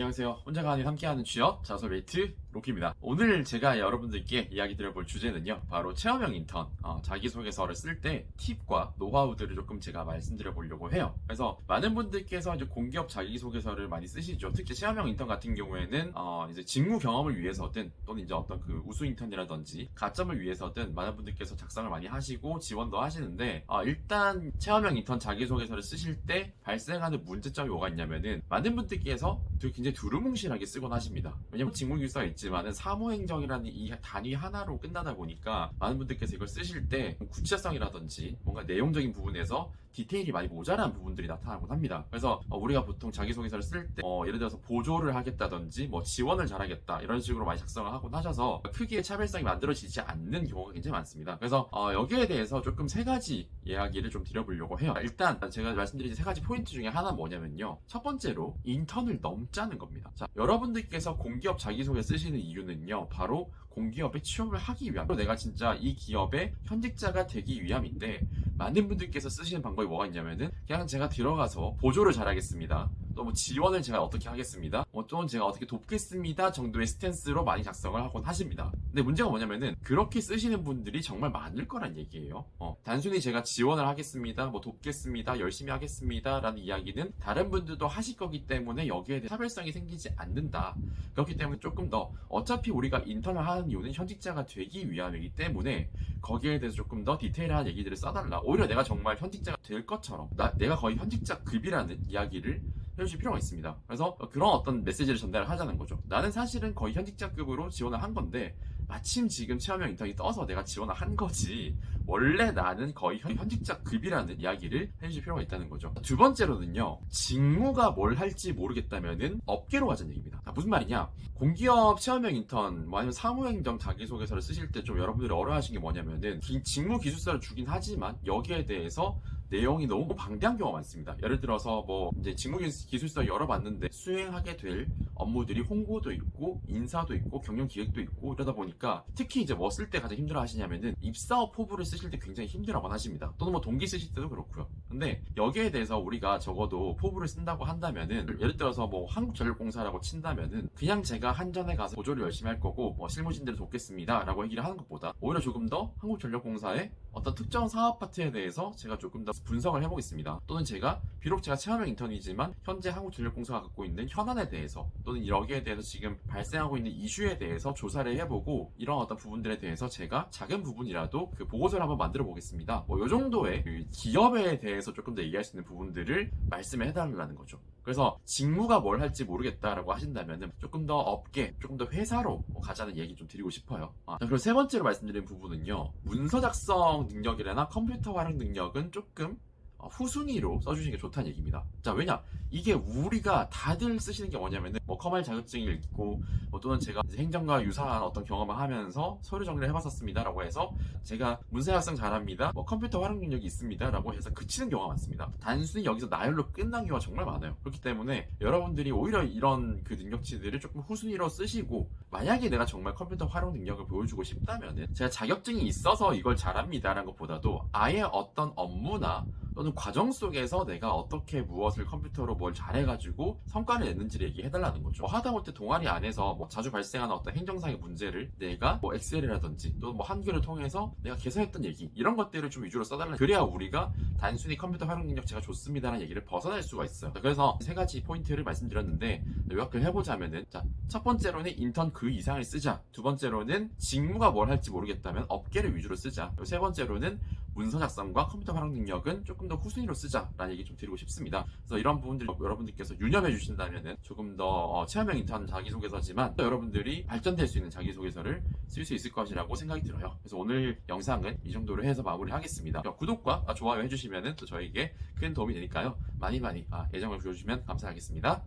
안녕하세요. 혼자가 아닌 함께하는 취업 자소레이트 로키입니다. 오늘 제가 여러분들께 이야기 드려볼 주제는요. 바로 체험형 인턴 어, 자기소개서를 쓸 때 팁과 노하우들을 조금 제가 말씀드려 보려고 해요. 그래서 많은 분들께서 이제 공기업 자기소개서를 많이 쓰시죠. 특히 체험형 인턴 같은 경우에는 어, 이제 직무 경험을 위해서든 또는 이제 어떤 그 우수 인턴이라든지 가점을 위해서든 많은 분들께서 작성을 많이 하시고 지원도 하시는데 어, 일단 체험형 인턴 자기소개서를 쓰실 때 발생하는 문제점이 뭐가 있냐면은 많은 분들께서 되게 굉장히 두루뭉실하게 쓰곤 하십니다. 왜냐면 직무기술사가 있 지만은 사무행정이라는 이 단위 하나로 끝나다 보니까 많은 분들께서 이걸 쓰실 때 구체성이라든지 뭔가 내용적인 부분에서 디테일이 많이 모자란 부분들이 나타나곤 합니다. 그래서 어, 우리가 보통 자기소개서를 쓸때 어, 예를 들어서 보조를 하겠다든지 뭐 지원을 잘하겠다 이런 식으로 많이 작성을 하곤 하셔서 크게 차별성이 만들어지지 않는 경우가 굉장히 많습니다. 그래서 어, 여기에 대해서 조금 세 가지 이야기를 좀 드려보려고 해요. 일단 제가 말씀드린 세 가지 포인트 중에 하나 뭐냐면요. 첫 번째로 인턴을 넘자는 겁니다. 자, 여러분들께서 공기업 자기소개 쓰시는 이유는요. 바로 공기업에 취업을 하기 위함. 내가 진짜 이 기업의 현직자가 되기 위함인데 많은 분들께서 쓰시는 방법이 뭐가 있냐면은 그냥 제가 들어가서 보조를 잘하겠습니다. 또 뭐 지원을 제가 어떻게 하겠습니다. 뭐 또는 제가 어떻게 돕겠습니다 정도의 스탠스로 많이 작성을 하곤 하십니다. 근데 문제가 뭐냐면은 그렇게 쓰시는 분들이 정말 많을 거란 얘기예요. 어, 단순히 제가 지원을 하겠습니다, 뭐 돕겠습니다, 열심히 하겠습니다라는 이야기는 다른 분들도 하실 거기 때문에 여기에 대해 차별성이 생기지 않는다. 그렇기 때문에 조금 더 어차피 우리가 인턴을 하는 이유는 현직자가 되기 위함이기 때문에 거기에 대해서 조금 더 디테일한 얘기들을 써달라. 오히려 내가 정말 현직자가 될 것처럼 나, 내가 거의 현직자 급이라는 이야기를 해주실 필요가 있습니다. 그래서 그런 어떤 메시지를 전달을 하자는 거죠. 나는 사실은 거의 현직자급으로 지원을 한 건데 마침 지금 체험형 인턴이 떠서 내가 지원을 한 거지 원래 나는 거의 현- 현직자급이라는 이야기를 해주실 필요가 있다는 거죠. 두 번째로는요. 직무가 뭘 할지 모르겠다면은 업계로 가자는 얘기입니다. 아, 무슨 말이냐? 공기업 체험형 인턴 뭐 아니면 사무행정 자기소개서를 쓰실 때 좀 여러분들이 어려워하시는 게 뭐냐면은 기- 직무 기술사를 주긴 하지만 여기에 대해서 내용이 너무 방대한 경우가 많습니다. 예를 들어서 뭐 이제 직무 기술- 기술사 열어봤는데 수행하게 될 업무들이 홍보도 있고 인사도 있고 경영 기획도 있고 이러다 보니까 특히 이제 뭐 쓸 때 가장 힘들어 하시냐면은 입사업 포부를 쓰실 때 굉장히 힘들어만 하십니다. 또는 뭐 동기 쓰실 때도 그렇고요. 근데 여기에 대해서 우리가 적어도 포부를 쓴다고 한다면은 예를 들어서 뭐 한국전력공사라고 친다면은 그냥 제가 한전에 가서 보조를 열심히 할 거고 뭐 실무진들을 돕겠습니다라고 얘기를 하는 것보다 오히려 조금 더 한국전력공사의 어떤 특정 사업 파트에 대해서 제가 조금 더 분석을 해보겠습니다. 또는 제가 비록 제가 체험형 인턴이지만 현재 한국전력공사가 갖고 있는 현안에 대해서 또는 여기에 대해서 지금 발생하고 있는 이슈에 대해서 조사를 해보고 이런 어떤 부분들에 대해서 제가 작은 부분이라도 그 보고서를 한번 만들어 보겠습니다. 뭐 이 정도의 그 기업에 대해서 조금 더 얘기할 수 있는 부분들을 말씀을 해달라는 거죠. 그래서 직무가 뭘 할지 모르겠다라고 하신다면 조금 더 업계, 조금 더 회사로 가자는 얘기 좀 드리고 싶어요. 아, 자, 그리고 세 번째로 말씀드린 부분은요. 문서 작성 능력이나 컴퓨터 활용 능력은 조금 어, 후순위로 써주시는 게 좋다는 얘기입니다. 자, 왜냐? 이게 우리가 다들 쓰시는 게 뭐냐면은, 뭐, 커말 자격증을 읽고, 뭐 또는 제가 행정과 유사한 어떤 경험을 하면서 서류 정리를 해봤었습니다. 라고 해서, 제가 작성 잘합니다. 뭐, 컴퓨터 활용 능력이 있습니다. 라고 해서 그치는 경우가 많습니다. 단순히 여기서 나열로 끝난 경우가 정말 많아요. 그렇기 때문에, 여러분들이 오히려 이런 그 능력치들을 조금 후순위로 쓰시고, 만약에 내가 정말 컴퓨터 활용 능력을 보여주고 싶다면은, 제가 자격증이 있어서 이걸 잘합니다. 라는 것보다도, 아예 어떤 업무나, 또는 과정 속에서 내가 어떻게 무엇을 컴퓨터로 뭘 잘해가지고 성과를 냈는지를 얘기해달라는 거죠. 뭐 하다못해 동아리 안에서 뭐 자주 발생하는 어떤 행정상의 문제를 내가 뭐 엑셀이라든지 또 뭐 한글을 통해서 내가 개선했던 얘기 이런 것들을 좀 위주로 써달라. 그래야 우리가 단순히 컴퓨터 활용 능력 제가 좋습니다라는 얘기를 벗어날 수가 있어요. 자, 그래서 세 가지 포인트를 말씀드렸는데 요약을 해보자면은 자첫 번째로는 인턴 그 이상을 쓰자. 두 번째로는 직무가 뭘 할지 모르겠다면 업계를 위주로 쓰자. 세 번째로는 문서 작성과 컴퓨터 활용 능력은 조금 더 후순위로 쓰자라는 얘기 좀 드리고 싶습니다. 그래서 이런 부분들 여러분들께서 유념해 주신다면은 조금 더 어, 체험형 인턴 자기소개서지만 또 여러분들이 발전될 수 있는 자기소개서를 쓸 수 있을 것이라고 생각이 들어요. 그래서 오늘 영상은 이 정도로 해서 마무리하겠습니다. 구독과 좋아요 해주시면은 또 저에게 큰 도움이 되니까요. 많이 많이 아, 애정을 보여주시면 감사하겠습니다.